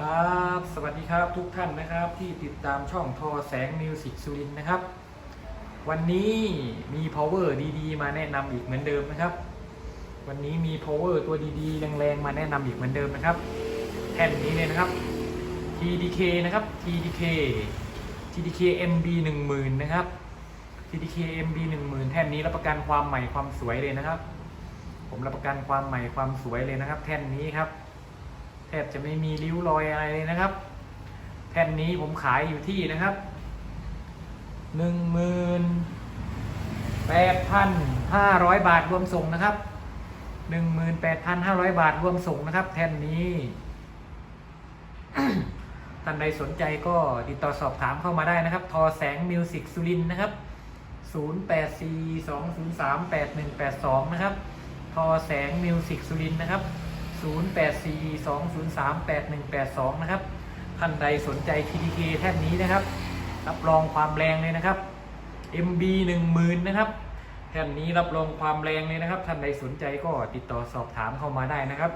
ครับ สวัสดีครับทุกท่านนะครับที่ติดตามช่องทอแสงมิวสิกสุรินนะครับ วันนี้มี power ดีๆ มาแนะนำอีกเหมือนเดิมนะครับ วันนี้มี power ตัวดีๆ แรงๆ มาแนะนำอีกเหมือนเดิมนะครับแผ่นนี้เลยนะครับ TDK นะครับ TDK TDK MB 10,000นะครับ TDK MB 10,000แท่นนี้รับประกันความใหม่ความสวยเลยนะครับ ผมรับประกันความใหม่ความสวยเลยนะครับ แท่นนี้ครับ บจะไม่มีริ้วรอยอะไรเลยนะครับ แผ่นนี้ผมขายอยู่ที่นะครับหนึ่งหมื่นแปดพันห้าร้อยบาทรวมส่งนะครับหนึ่งหมื่นแปดพันห้าร้อยบาทรวมส่งนะครับแท่นนี้ท่านใดสนใจก็ติดต่อสอบถามเข้ามาได้นะครับ ทอแสงมิวสิกสุรินนะครับ 0842038182 นะครับ ทอแสงมิวสิกสุรินนะครับ 0842038182 นะครับ ท่านใดสนใจ TDK แท่นนี้นะครับ รับรองความแรงเลยนะครับ MB 10,000นะครับ แท่นนี้รับรองความแรงเลยนะครับ ท่านใดสนใจก็ติดต่อสอบถามเข้ามาได้นะครับ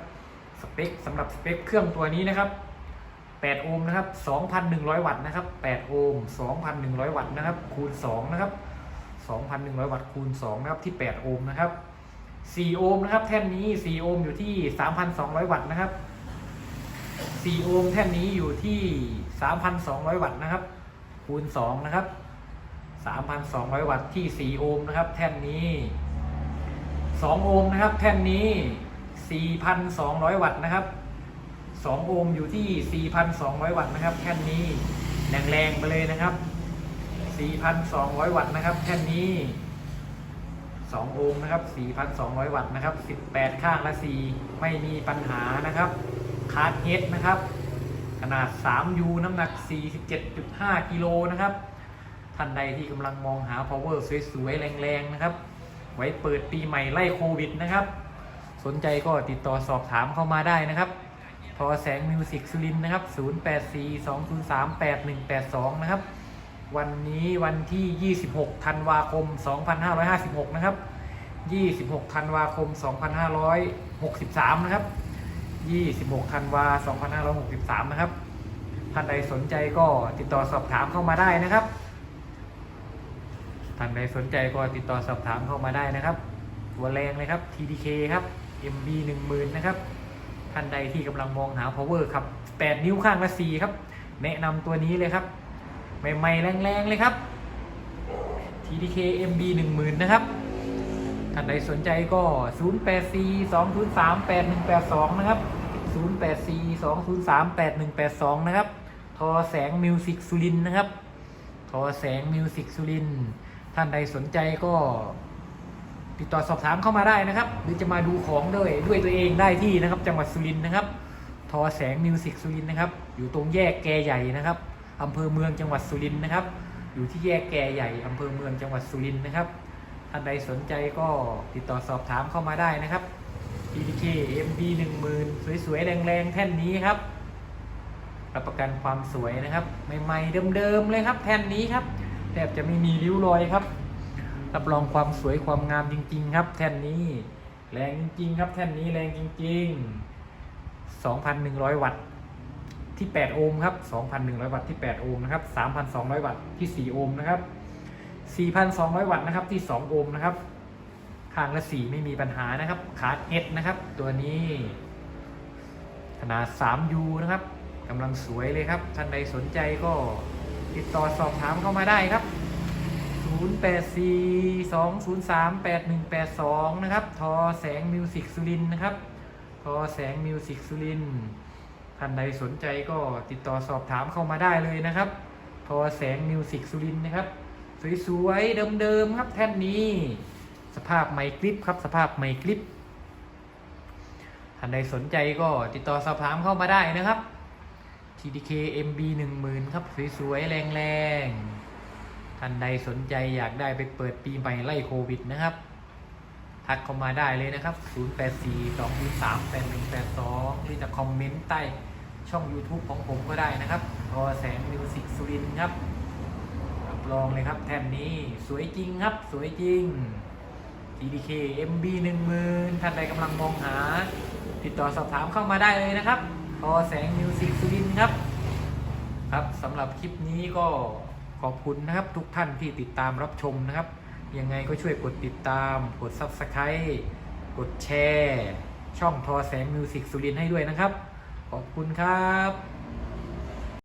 สเปคสำหรับสเปคเครื่องตัวนี้นะครับ8โอห์มนะครับ 2,100 วัตต์นะครับ8โอห์ม2,100 วัตต์นะครับ คูณ 2 นะครับ 2,100 วัตต์คูณ 2 นะครับ ที่ 8 โอห์มนะครับ 4 โอห์มนะครับ แท่นนี้ 4 โอห์มอยู่ที่ 3,200 วัตต์นะครับ 4 โอห์มแท่นนี้อยู่ที่ 3,200 วัตต์นะครับ คูณ 2 นะครับ 3,200 วัตต์ที่ 4 โอห์มนะครับ แท่นนี้ 2 โอห์มนะครับ แท่นนี้ 4,200 วัตต์นะครับ 2 โอห์มอยู่ที่ 4,200 วัตต์นะครับ แท่นนี้แรงๆไปเลยนะครับ 4,200 วัตต์นะครับ แท่นนี้ 2 โอห์มนะครับ 4,200 วัตต์นะครับ 18 ข้างละ 4 ไม่มีปัญหานะครับคาร์ดเฮดนะครับ ขนาด 3U น้ำหนัก 47.5 กิโลนะครับ ท่านใดที่กำลังมองหา power สวยๆ แรงๆ นะครับ ไว้เปิดปีใหม่ไล่โควิดนะครับ สนใจก็ติดต่อสอบถามเข้ามาได้นะครับทอแสงมิวสิกสุรินทร์นะครับ 0842038182 นะครับ วันนี้วันที่ 26 ธันวาคม 2556 นะครับ 26 ธันวาคม 2563 นะครับ 26 ธันวา 2563 นะครับ ท่านใดสนใจก็ติดต่อสอบถามเข้ามาได้นะครับ ท่านใดสนใจก็ติดต่อสอบถามเข้ามาได้นะครับ ตัวแรงเลยครับ TDK ครับ MB 10,000นะครับ ท่านใดที่กำลังมองหา power ครับ 8 นิ้วข้างละ4ครับ แนะนำตัวนี้เลยครับ ใหม่ๆแรงๆเลยครับ TDK MB 10,000นะครับท่านใดสนใจก็ 0842038182 นะครับ 0842038182 นะครับ ทอแสงมิวสิกสุรินนะครับ ทอแสงมิวสิกสุรินท่านใดสนใจก็ติดต่อสอบถามเข้ามาได้นะครับ หรือจะมาดูของด้วยด้วยตัวเองได้ที่นะครับ จังหวัดสุรินทร์นะครับ ทอแสงมิวสิกสุรินทร์นะครับ อยู่ตรงแยกแกใหญ่นะครับ อำเภอเมืองจังหวัดสุรินทร์นะครับ อยู่ที่แยกแก่ใหญ่อำเภอเมืองจังหวัดสุรินทร์นะครับท่านใดสนใจก็ติดต่อสอบถามเข้ามาได้นะครับ PDK MB 10,000 สวยๆ แรงๆ แท่นนี้ครับ รับประกันความสวยนะครับ ใหม่ๆ เดิมๆ เลยครับ แท่นนี้ครับ แทบจะไม่มีริ้วรอยครับ รับรองความสวยความงามจริง ๆ ครับ แท่นนี้ แรงจริงๆ ครับ แท่นนี้แรงจริง ๆ 2,100 วัตต์ ที่ 8 โอห์มครับ 2,100 วัตต์ที่ 8 โอห์มนะครับ 3,200 วัตต์ที่ 4 โอห์มนะครับ 4,200 วัตต์นะครับที่ 2 โอห์มนะครับ ข้างละ 4 ไม่มีปัญหานะครับขาดเอสนะครับ ตัวนี้ขนาด 3U นะครับกำลังสวยเลยครับ ท่านใดสนใจก็ติดต่อสอบถามเข้ามาได้ครับ 0842038182 นะครับ ทอแสงมิวสิกสุรินนะครับ ทอแสงมิวสิกสุรินทร์ ท่านใดสนใจก็ติดต่อสอบถามเข้ามาได้เลยนะครับ ทอแสงมิวสิกสุรินนะครับ สวยๆเดิมๆครับแท่นนี้ สภาพไมค์คลิปครับสภาพไมค์คลิปท่านใดสนใจก็ติดต่อสอบถามเข้ามาได้นะครับ TDK MB 10,000ครับ สวยๆ แรงๆ ท่านใดสนใจอยากได้ไปเปิดปีใหม่ไล่โควิดนะครับ ทักเข้ามาได้เลยนะครับ 0842038182 หรือจะคอมเมนต์ใต้ ช่อง YouTube ของผมก็ได้นะครับทอแสงมิวสิกสุรินครับรับรองเลยครับแท่นนี้สวยจริงครับสวยจริง TDK MB 10,000ท่านใดกำลังมองหา ติดต่อสอบถามเข้ามาได้เลยนะครับทอแสงมิวสิกสุรินครับ ครับสำหรับคลิปนี้ก็ขอบคุณนะครับทุกท่านที่ติดตามรับชมนะครับ ยังไงก็ช่วยกดติดตาม กด Subscribe กดแชร์ ช่องทอแสงมิวสิกสุรินให้ด้วยนะครับ ขอบคุณครับ